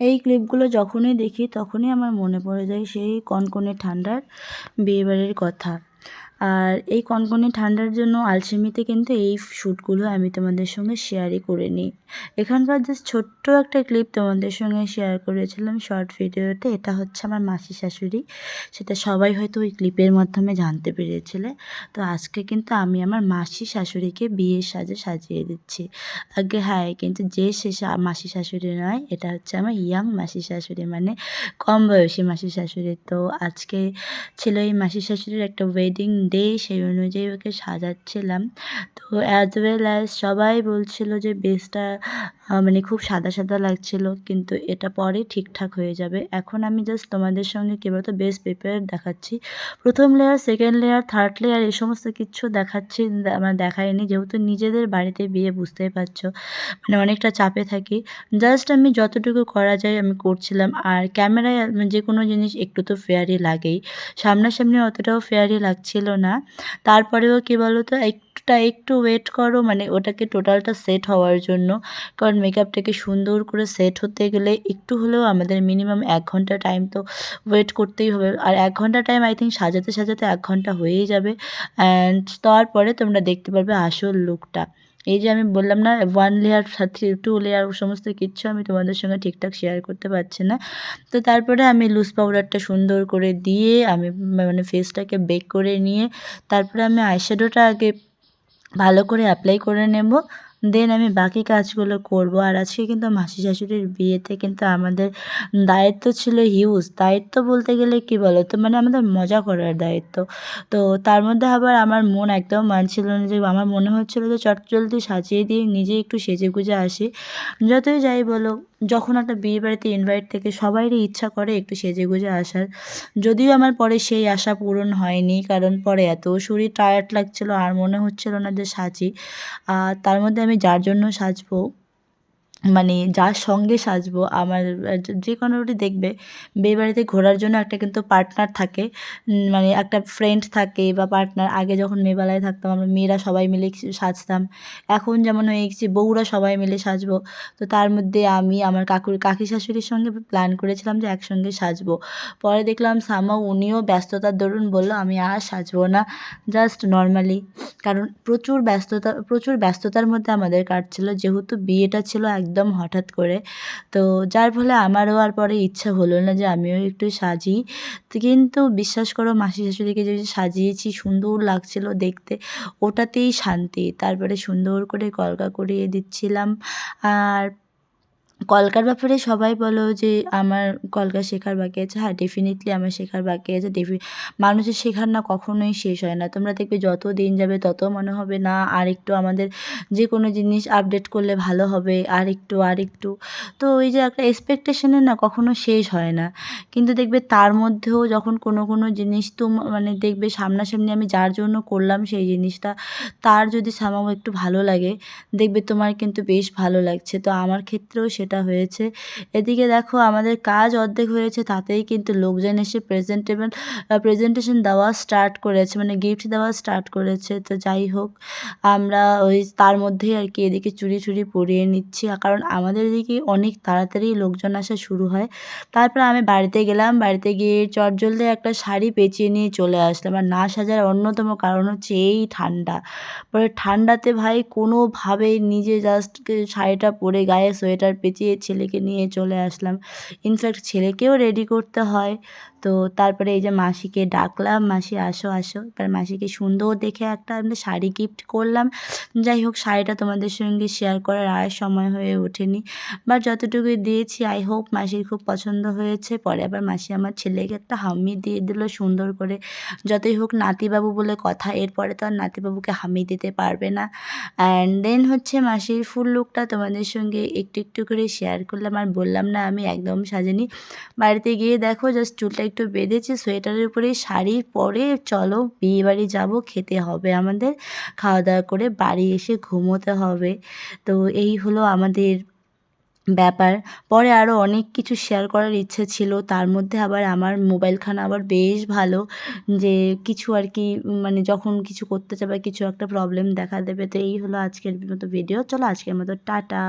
এই ক্লিপগুলো যখনই দেখি তখনই আমার মনে পড়ে যায় সেই কনকনে ঠান্ডার বিয়েবাড়ির কথা। আর এই কনকনে ঠান্ডার জন্য আলসেমিতে কিন্তু এই শ্যুটগুলো আমি তোমাদের সঙ্গে শেয়ারই করে নিই। এখানকার জাস্ট ছোট্ট একটা ক্লিপ তোমাদের সঙ্গে শেয়ার করেছিলাম শর্ট ভিডিওতে এটা হচ্ছে আমার মাসি শাশুড়ি। সেটা সবাই হয়তো ওই ক্লিপের মাধ্যমে জানতে পেরেছিলে। তো আজকে কিন্তু আমি আমার মাসি শাশুড়িকে বিয়ের সাজে সাজিয়ে দিচ্ছি। আগে হ্যাঁ কিন্তু যে সে মাসি শাশুড়ি নয়, এটা হচ্ছে আমার ইয়াং মাসি শাশুড়ি মানে কম বয়সী মাসি শাশুড়ি। তো আজকে ছিল এই মাসি শাশুড়ির একটা ওয়েডিং ডে সেই অনুযায়ী ওকে সাজাচ্ছিলাম। তো অ্যাজ ওয়েল অ্যাজ সবাই বলছিল যে বেসটা মানে খুব সাদা সাদা লাগছিল, কিন্তু এটা পরে ঠিকঠাক হয়ে যাবে। এখন আমি জাস্ট তোমাদের সঙ্গে কী বলতো বেস পেপার দেখাচ্ছি। প্রথম layer second layer third layer এই সমস্ত কিছু দেখাচ্ছি আমার দেখায়নি। যেহেতু নিজেদের বাড়িতে বিয়ে বুঝতেই পারছ মানে অনেকটা চাপে থাকি। জাস্ট আমি যতটুকু করা যায় আমি করছিলাম। আর ক্যামেরায় যে কোনো জিনিস একটু তো ফেয়ারই লাগেই। সামনাসামনি অতটাও ফেয়ারই লাগছিল না। তারপরেও কী বলো তো একটুটা একটু ওয়েট করো মানে ওটাকে টোটালটা সেট হওয়ার জন্য। কারণ মেকআপটাকে সুন্দর করে সেট হতে গেলে একটু হলেও আমাদের মিনিমাম এক ঘণ্টা টাইম তো ওয়েট করতেই হবে। আর এক ঘণ্টা টাইম আই থিঙ্ক সাজাতে সাজাতে এক ঘণ্টা হয়েই যাবে। অ্যান্ড তারপরে তোমরা দেখতে পারবে আসল লুকটা এই যে আমি বললাম না one layer three two layer সমস্ত কিচ্ছু আমি তোমাদের সঙ্গে ঠিকঠাক শেয়ার করতে পারছি না। তো তারপরে আমি লুজ পাউডারটা সুন্দর করে দিয়ে আমি মানে ফেসটাকে বেক করে নিয়ে, তারপরে আমি আইশ্যাডোটা আগে ভালো করে অ্যাপ্লাই করে নেব দেন আমি বাকি কাজগুলো করব। আর আজকে কিন্তু মাসি শাশুড়ির বিয়েতে কিন্তু আমাদের দায়িত্ব ছিল হিউজ দায়িত্ব বলতে গেলে কি বলো তো মানে আমাদের মজা করার দায়িত্ব। তো তার মধ্যে আবার আমার মন একদম মানছিল না যে, আমার মনে হচ্ছিল যে, চট জলদি সাজিয়ে দিয়ে নিজে একটু সেজে গুজে আসি। যতই যাই বলো যখন একটা বিয়ে বাড়িতে ইনভাইট থেকে সবাইরই ইচ্ছা করে একটু সেজে গুজে আসার, যদিও আমার পরে সেই আশা পূরণ হয়নি, কারণ পরে এত শরীর টায়ার্ড লাগছিল আর মনে হচ্ছিল না যে সাজি। আর তার মধ্যে আমি যার জন্য সাজবো মানে যার সঙ্গে সাজবো, আমার যে কোনোটি দেখবে। বিয়েবাড়িতে ঘোরার জন্য একটা কিন্তু পার্টনার থাকে। মানে একটা ফ্রেন্ড থাকে বা পার্টনার আগে যখন মেয়েবেলায় থাকতাম, আমরা মেয়েরা সবাই মিলে সাজতাম। এখন যেমন হয়ে গেছি, বউরা সবাই মিলে সাজবো। তো তার মধ্যে আমি, আমার কাকুর কাকি শাশুড়ির সঙ্গে প্ল্যান করেছিলাম যে একসঙ্গে সাজবো। পরে দেখলাম সামা উনিও ব্যস্ততার দরুন বলল, আমি আর সাজবো না জাস্ট নর্মালি কারণ প্রচুর ব্যস্ততা, প্রচুর ব্যস্ততার মধ্যে আমাদের কাটছিল। যেহেতু বিয়েটা ছিল একদম হঠাৎ করে। তো যার ফলে আমারও আর পরে ইচ্ছা হলো না যে আমিও একটু সাজি। কিন্তু বিশ্বাস করো মাসি শাশুড়িকে যে সাজিয়েছি, সুন্দর লাগছিল দেখতে, ওটাতেই শান্তি। তারপরে সুন্দর করে কলকা করিয়ে দিচ্ছিলাম। আর কলকার ব্যাপারে সবাই বলো যে আমার কলকা শেখার বাকি আছে। হ্যাঁ ডেফিনেটলি আমার শেখার বাকি আছে। ডেফি মানুষের শেখার না কখনোই শেষ হয় না। তোমরা দেখবে যত দিন যাবে তত মনে হবে না আর একটু আমাদের যে কোনো জিনিস আপডেট করলে ভালো হবে আর একটু আর একটু তো ওই যে একটা এক্সপেকটেশনের না কখনো শেষ হয় না। কিন্তু দেখবে তার মধ্যেও যখন কোনো কোনো জিনিস তো মানে দেখবে সামনাসামনি আমি যার জন্য করলাম সেই জিনিসটা, তার যদি সামাও একটু ভালো লাগে, দেখবে তোমার কিন্তু বেশ ভালো লাগছে। তো আমার ক্ষেত্রেও সে সেটা হয়েছে। এদিকে দেখো, আমাদের কাজ অর্ধেক হয়েছে, তাতেই কিন্তু লোকজন এসে প্রেজেন্টেবল প্রেজেন্টেশন দেওয়া স্টার্ট করেছে মানে গিফট দেওয়া স্টার্ট করেছে। তো যাই হোক, আমরা ওই তার মধ্যেই আর কি এদিকে চুরি চুরি পরিয়ে নিচ্ছি। কারণ আমাদের এদিকে অনেক তাড়াতাড়ি লোকজন আসা শুরু হয়। তারপর আমি বাড়িতে গেলাম, বাড়িতে গিয়ে চটজলদি একটা শাড়ি পেঁচিয়ে নিয়ে চলে আসলাম। আর না সাজার অন্যতম কারণ হচ্ছে এই ঠান্ডা। পরে ঠান্ডাতে ভাই কোনোভাবেই নিজে জাস্ট শাড়িটা পরে গায়ে সোয়েটার পেঁচিয়ে চেয়ে ছেলেকে নিয়ে চলে আসলাম। ইনফ্যাক্ট ছেলেকেও রেডি করতে হয়। তো তারপরে এই যে মাসিকে ডাকলাম, মাসি, আসো আসো। এবার মাসিকে সুন্দর দেখে একটা আমরা শাড়ি গিফট করলাম। যাই হোক, শাড়িটা তোমাদের সঙ্গে শেয়ার করার আর সময় হয়ে ওঠেনি। বা যতটুকু দিয়েছি আই হোপ মাসির খুব পছন্দ হয়েছে। পরে আবার মাসি আমার ছেলেকে একটা হামি দিয়ে দিল সুন্দর করে। যতই হোক, নাতিবাবু বলে কথা, এরপরে তো আর নাতিবাবুকে হামি দিতে পারবে না। অ্যান্ড দেন হচ্ছে মাসির ফুল লুকটা তোমাদের সঙ্গে একটু একটু করে শেয়ার করলাম আর বললাম না, আমি একদম সাজিনি। বাড়িতে গিয়ে দেখো জাস্ট চুলটা একটু বেঁধেছি, সোয়েটারের উপরে শাড়ি পরে চলো বিয়ে বাড়ি যাব, খেতে হবে আমাদের, খাওয়া দাওয়া করে বাড়ি এসে ঘুমোতে হবে। তো এই হলো আমাদের ব্যাপার। পরে আরও অনেক কিছু শেয়ার করার ইচ্ছে ছিল, তার মধ্যে আবার আমার মোবাইলখানা আবার বেশ ভালো, যে কিছু আর কি মানে যখন কিছু করতে যাবে, কিছু একটা প্রবলেম দেখা দেবে, তো এই হলো আজকের মতো ভিডিও চলো আজকের মতো, টাটা।